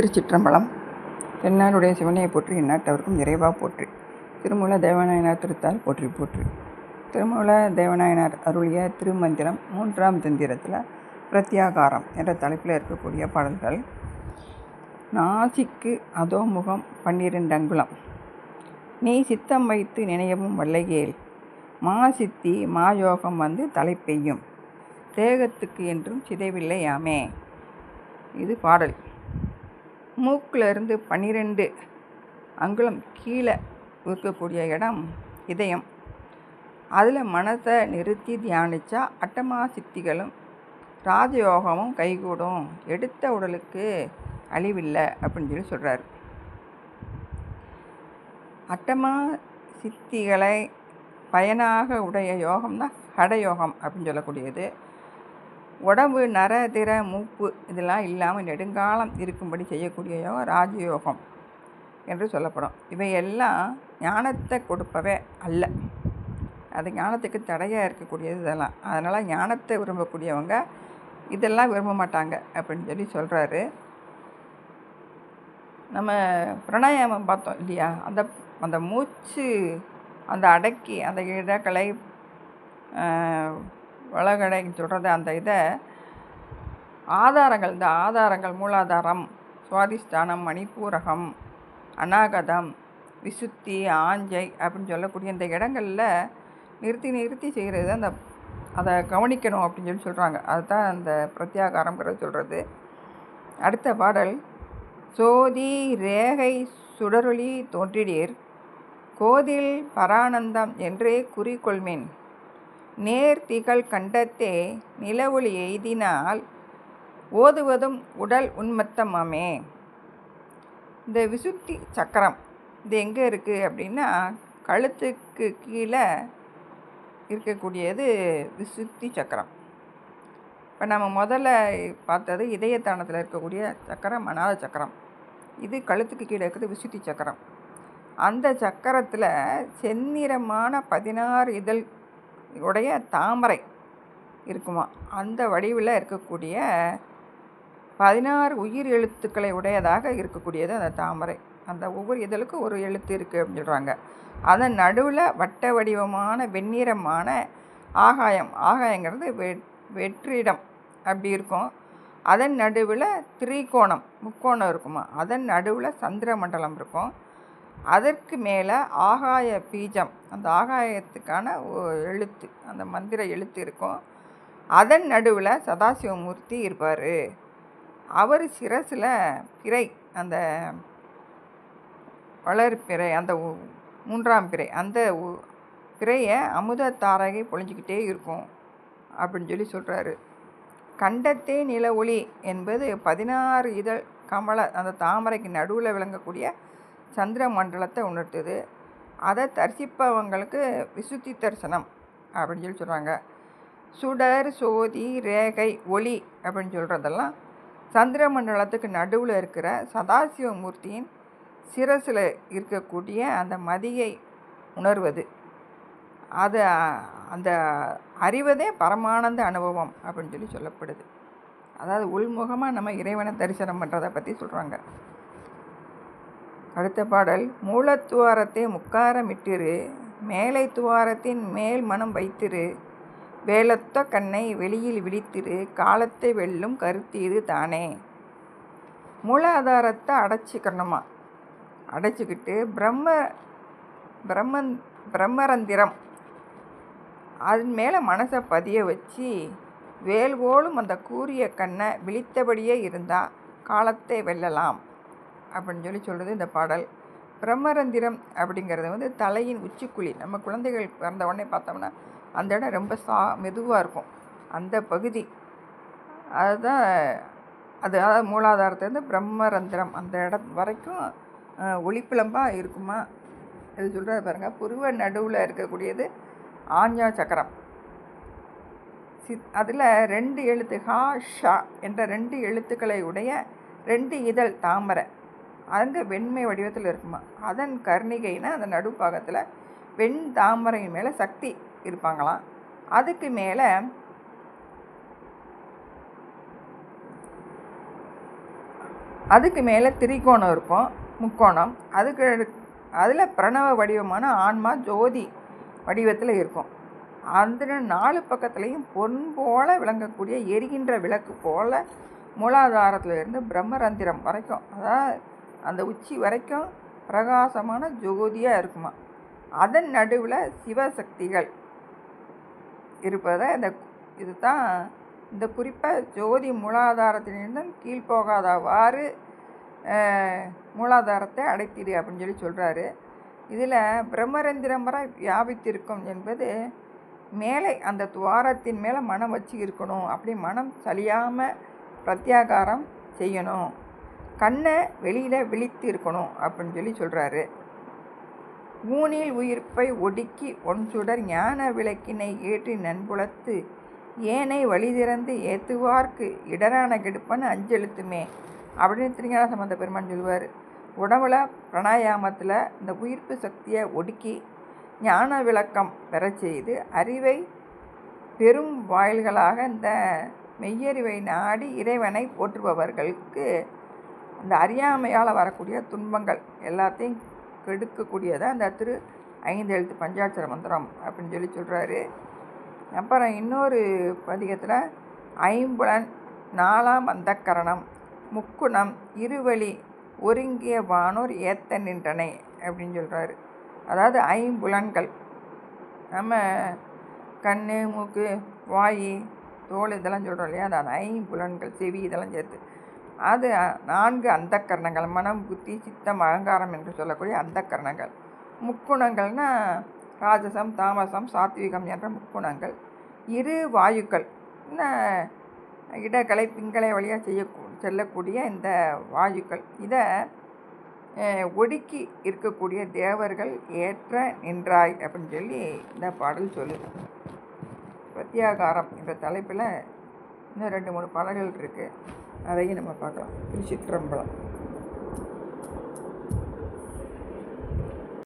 திருச்சிற்றம்பலம். தென்னாருடைய சிவனையை போற்றி இந்நாட்டவருக்கும் இறைவா போற்றி. திருமூல தேவநாயனார் திருத்தால் போற்றி போற்றி. திருமூல தேவநாயனார் அருளிய திருமந்திரம் மூன்றாம் தந்திரத்தில் பிரத்யாகாரம் என்ற தலைப்பில் இருக்கக்கூடிய பாடல்கள். நாசிக்கு அதோமுகம் பன்னிரண்டு அங்குலம். நீ சித்தம் வைத்து நினையவும் வல்லையேல். மாசித்தி மாயோகம் வந்து தலை பெய்யும் தேகத்துக்கு என்றும் சிதைவில்லையாமே இது பாடல். மூக்கில் இருந்து பன்னிரெண்டு அங்குலம் கீழே இருக்கக்கூடிய இடம் இதயம். அதில் மனத்தை நிறுத்தி தியானித்தா அட்டமா சித்திகளும் ராஜயோகமும் கைகூடும். எடுத்த உடலுக்கு அழிவில்லை அப்படின்னு சொல்லி சொல்கிறார் அட்டமா சித்திகளை பயனாக உடைய யோகம்னா ஹடயோகம் அப்படின்னு சொல்லக்கூடியது. உடம்பு நர திர மூப்பு இதெல்லாம் இல்லாமல் நெடுங்காலம் இருக்கும்படி செய்யக்கூடிய யோகம் ராஜயோகம் என்று சொல்லப்படும். இவையெல்லாம் ஞானத்தை கொடுப்பவே அல்ல. அது ஞானத்துக்கு தடையாக இருக்கக்கூடியது இதெல்லாம். அதனால் ஞானத்தை விரும்பக்கூடியவங்க இதெல்லாம் விரும்ப மாட்டாங்க அப்படின்னு சொல்லி சொல்கிறாரு நம்ம பிரணாயாமம் பார்த்தோம் இல்லையா? அந்த அந்த மூச்சு அந்த அடக்கி அந்த இடக்கலை வளகடைன்னு சொல்கிறது அந்த இதை ஆதாரங்கள் இந்த ஆதாரங்கள் மூலாதாரம் சுவாதிஷ்டானம் மணிப்பூரகம் அநாகதம் விசுத்தி ஆஞ்சை அப்படின்னு சொல்லக்கூடிய இந்த இடங்களில் நிறுத்தி நிறுத்தி செய்கிறது அந்த அதை கவனிக்கணும் அப்படின்னு சொல்லி சொல்கிறாங்க அதுதான் அந்த பிரத்யாகாரங்கிறது சொல்கிறது அடுத்த பாடல் சோதி ரேகை சுடரொளி தோன்றிடீர் கோதில் பரானந்தம் என்றே குறிக்கொள்மேன். நேர்த்திகள் கண்டத்தே நிலவொளி எய்தினால் ஓதுவதும் உடல் உன்மத்தமாமே. இந்த விசுத்தி சக்கரம் இது எங்கே இருக்குது அப்படின்னா கழுத்துக்கு கீழே இருக்கக்கூடியது விசுத்தி சக்கரம். இப்போ நம்ம முதல்ல பார்த்தது இதயத்தானத்தில் இருக்கக்கூடிய சக்கரம் அநாத சக்கரம். இது கழுத்துக்கு கீழே இருக்கிறது விசுத்தி சக்கரம். அந்த சக்கரத்தில் செந்நிறமான பதினாறு இதழ் உடைய தாமரை இருக்குமா? அந்த வடிவில் இருக்கக்கூடிய பதினாறு உயிர் எழுத்துக்களை உடையதாக இருக்கக்கூடியது அந்த தாமரை. அந்த ஒவ்வொரு இதழுக்கும் ஒரு எழுத்து இருக்குது அப்படின்னு சொல்கிறாங்க அதன் நடுவில் வட்ட வடிவமான வெண்ணிறமான ஆகாயம். ஆகாயங்கிறது வெ வெற்றிடம் அப்படி இருக்கும். அதன் நடுவில் திரிகோணம் முக்கோணம் இருக்குமா? அதன் நடுவில் சந்திர மண்டலம் இருக்கும். அதற்கு மேலே ஆகாய பீஜம். அந்த ஆகாயத்துக்கான எழுத்து அந்த மந்திர எழுத்து இருக்கும். அதன் நடுவில் சதாசிவமூர்த்தி இருப்பார். அவர் சிரசில் பிறை அந்த வளர்பிறை அந்த மூன்றாம் பிறை அந்த பிறையை அமுத தாரகை பொழிஞ்சிக்கிட்டே இருக்கும் அப்படின்னு சொல்லி சொல்கிறாரு கண்டத்தே நில ஒளி என்பது பதினாறு இதழ் கமல அந்த தாமரைக்கு நடுவில் விளங்கக்கூடிய சந்திர மண்டலத்தை உணர்த்துது. அதை தரிசிப்பவங்களுக்கு விசுத்தி தரிசனம் அப்படின்னு சொல்லி சொல்கிறாங்க சுடர் சோதி ரேகை ஒளி அப்படின்னு சொல்கிறதெல்லாம் சந்திர மண்டலத்துக்கு நடுவில் இருக்கிற சதாசிவமூர்த்தியின் சிரசில் இருக்கக்கூடிய அந்த மதியை உணர்வது. அது அந்த அறிவதே பரமானந்த அனுபவம் அப்படின்னு சொல்லி சொல்லப்படுது. அதாவது உள்முகமாக நம்ம இறைவனை தரிசனம் பண்ணுறதை பற்றி சொல்கிறாங்க அடுத்த பாடல் மூலத்துவாரத்தை முக்காரமிட்டிரு மேலை துவாரத்தின் மேல் மனம் வைத்திரு வேலத்த கண்ணை வெளியில் விழித்திரு காலத்தை வெல்லும் கருத்தீது தானே மூலாதாரத்தை அடைச்சிக்கணுமா? அடைச்சிக்கிட்டு பிரம்ம பிரம்மன் பிரம்மரந்திரம். அதன் மேலே மனசை பதிய வச்சு வேல்வோலும் அந்த கூரிய கண்ணை விழித்தபடியே இருந்தால் காலத்தை வெல்லலாம். அப்படின்னு சொல்லி சொல்கிறது இந்த பாடல். பிரம்மரந்திரம் அப்படிங்கிறது வந்து தலையின் உச்சிக்குழி. நம்ம குழந்தைகள் பிறந்த உடனே பார்த்தோம்னா அந்த இடம் ரொம்ப சா மெதுவாக இருக்கும். அந்த பகுதி. அதுதான் அது அதாவது மூலாதாரத்துலேருந்து பிரம்மரந்திரம் அந்த இடம் வரைக்கும் ஒளிப்பிளம்பாக இருக்குமா? இது சொல்கிறது பாருங்கள் புருவ நடுவில் இருக்கக்கூடியது ஆஞ்சா சக்கரம். சி அதில் ரெண்டு எழுத்து ஹா ஷா என்ற ரெண்டு எழுத்துக்களை உடைய ரெண்டு இதழ் தாமரை. அங்கே வெண்மை வடிவத்தில் இருக்குமா? அதன் கர்ணிகைனா அந்த நடுப்பாகத்தில் வெண் தாமரையின் மேலே சக்தி இருப்பாங்களாம். அதுக்கு மேலே அதுக்கு மேலே திரிகோணம் இருக்கும் முக்கோணம். அதுக்கு அதில் பிரணவ வடிவமான ஆன்மா ஜோதி வடிவத்தில் இருக்கும். அந்த நாலு பக்கத்துலேயும் பொன் போல விளங்கக்கூடிய எரிகின்ற விளக்கு போல் மூலாதாரத்தில் இருந்து பிரம்மரந்திரம் வரைக்கும் அதாவது அந்த உச்சி வரைக்கும் பிரகாசமான ஜோதியாக இருக்குமா? அதன் நடுவில் சிவசக்திகள் இருப்பதை இந்த இது தான் இந்த குறிப்பை ஜோதி மூலாதாரத்திலிருந்தும் கீழ்போகாதவாறு மூலாதாரத்தை அடைத்திடு அப்படின்னு சொல்லி சொல்கிறாரு இதில் பிரம்மரந்திரம் வியாபித்திருக்கும் என்பது மேலே அந்த துவாரத்தின் மேலே மனம் வச்சு இருக்கணும். அப்படி மனம் சலியாமல் பிரத்யாகாரம் செய்யணும். கண்ணை வெளியில் விழித்து இருக்கணும் அப்படின்னு சொல்லி சொல்கிறாரு ஊனில் உயிர்ப்பை ஒடுக்கி ஒன் சுடர் ஞான விளக்கினை ஏற்றி நண்புலத்து ஏனை வழி திறந்து ஏத்துவார்க்கு இடரான கெடுப்பன்னு அஞ்செழுத்துமே அப்படின்னு திருஞான சம்பந்த பெருமான் சொல்லுவார். உடம்புல பிராணாயாமத்தில் இந்த உயிர்ப்பு சக்தியை ஒடுக்கி ஞான விளக்கம் பெற செய்து அறிவை பெரும் வாயில்களாக இந்த மெய்யறிவை நாடி இறைவனை போற்றுபவர்களுக்கு அந்த அறியாமையால் வரக்கூடிய துன்பங்கள் எல்லாத்தையும் கெடுக்கக்கூடியதாக அந்த திரு ஐந்து எழுத்து பஞ்சாட்சர மந்திரம் அப்படின்னு சொல்லி சொல்கிறாரு அப்புறம் இன்னொரு பதிகத்தில் ஐம்புலன் நாலாம் அந்தக்கரணம் முக்குணம் இருவழி ஒருங்கிய வானோர் ஏத்த நின்றனை அப்படின்னு சொல்கிறாரு அதாவது ஐம்புலன்கள். நம்ம கண் மூக்கு வாய் தோல் இதெல்லாம் சொல்கிறோம் இல்லையா? அது ஐம்புலன்கள் செவி இதெல்லாம் சேர்த்து. அது நான்கு அந்தக்கரணங்கள் மனம் புத்தி சித்தம் அகங்காரம் என்று சொல்லக்கூடிய அந்தக்கரணங்கள். முக்குணங்கள்னால் ராஜசம் தாமசம் சாத்விகம் என்ற முக்குணங்கள். இரு வாயுக்கள் இடக்கலை பிங்களை வழியாக செய்ய செல்லக்கூடிய இந்த வாயுக்கள். இதை ஒடுக்கி இருக்கக்கூடிய தேவர்கள் ஏற்ற நின்றாய் அப்படின்னு சொல்லி இந்த பாடல் சொல்லுது. பிரத்யாகாரம் என்ற தலைப்பில் இன்னும் ரெண்டு மூணு பாடல்கள் இருக்குது அதையும் நம்ம பார்க்கலாம். திருச்சிற்றம்பலம்.